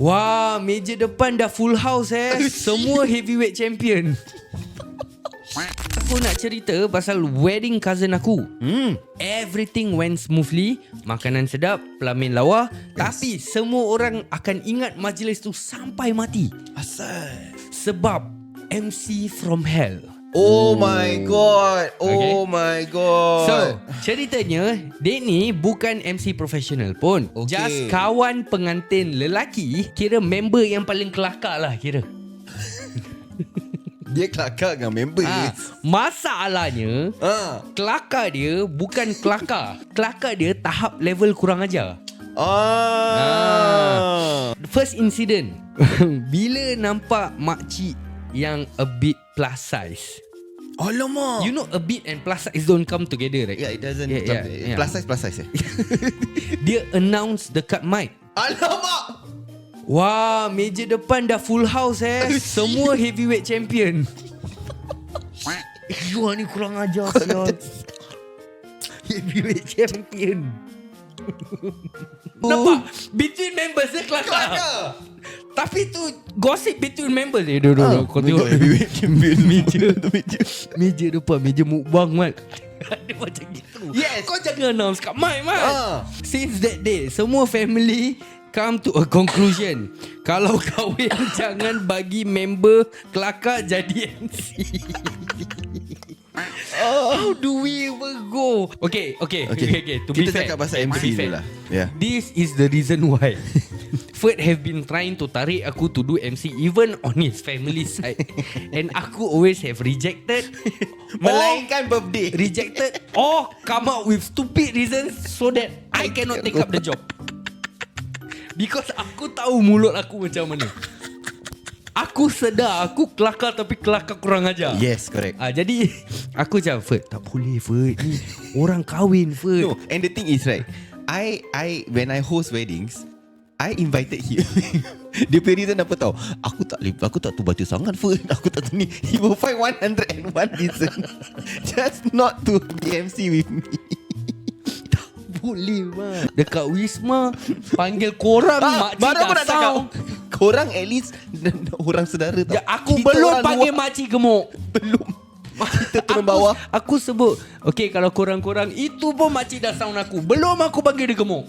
Wah, meja depan dah full house eh. Semua heavyweight champion. Aku nak cerita pasal wedding cousin aku. Hmm. Everything went smoothly, makanan sedap, pelamin lawa, yes. tapi semua orang akan ingat majlis tu sampai mati Asal. sebab MC from hell. Oh my god. Oh Okay. my god. So, ceritanya dia ni bukan MC profesional pun. Okay. Just kawan pengantin lelaki, kira member yang paling kelakar lah kira. dia kelakar dengan member. Ha, masalahnya Ha. kelakar dia bukan kelakar. Kelakar dia tahap level kurang ajar. Ah. First incident Bila nampak makcik yang a bit plus size Alamak. You know a bit and plus size don't come together right? Yeah, it doesn't. Yeah, Yeah, yeah, yeah. Plus size, plus size. Eh? Dia announce dekat mic Alamak. Wah, meja depan dah full house eh. Semua heavyweight champion. Gua ni kurang ajar sial. heavyweight champion. Nampak? Between members dia kelakar. Kelakar. Tapi tu gosip between members. Eh, duduk, duduk. Kau tengok. champion. meja. meja. meja depan, meja mukbang, Mat. Dia macam gitu. Yes. Kau jangan announce kat mic, Mat. Ah. Since that day, semua family come to a conclusion. Kalau kahwin, jangan bagi member kelakar jadi MC. How do we ever go? Okay, okay, okay, okay. okay. To be Kita fair, cakap pasal to MC be dulu fair, lah. Yeah. This is the reason why Ferd have been trying to tarik aku to do MC even on his family side. And aku always have rejected Melainkan birthday. Rejected or come up with stupid reasons So that I cannot take up the job. Because aku tahu mulut aku macam mana. Aku sedar aku kelakar tapi kelakar kurang ajar. Yes, correct. Ah, jadi aku macam Ferd tak boleh Ferd. Ni orang kahwin Ferd. No, and the thing is right, I I when I host weddings, I invited him. Dia punya reason apa tau? Aku tak boleh Aku tak tu baca sangat Ferd Aku tak tu ni. He will find 101 reason. Just not to be MC with me. Boleh mat Dekat Wisma Panggil korang Ah, Makcik Baru dah nak cakap? Korang at least Orang saudara tau. Ya, Aku Kita belum panggil luar, makcik gemuk. Belum. Kita turun aku, bawah. Aku sebut Okay kalau korang-korang Itu pun makcik dah sound aku. Belum aku panggil dia gemuk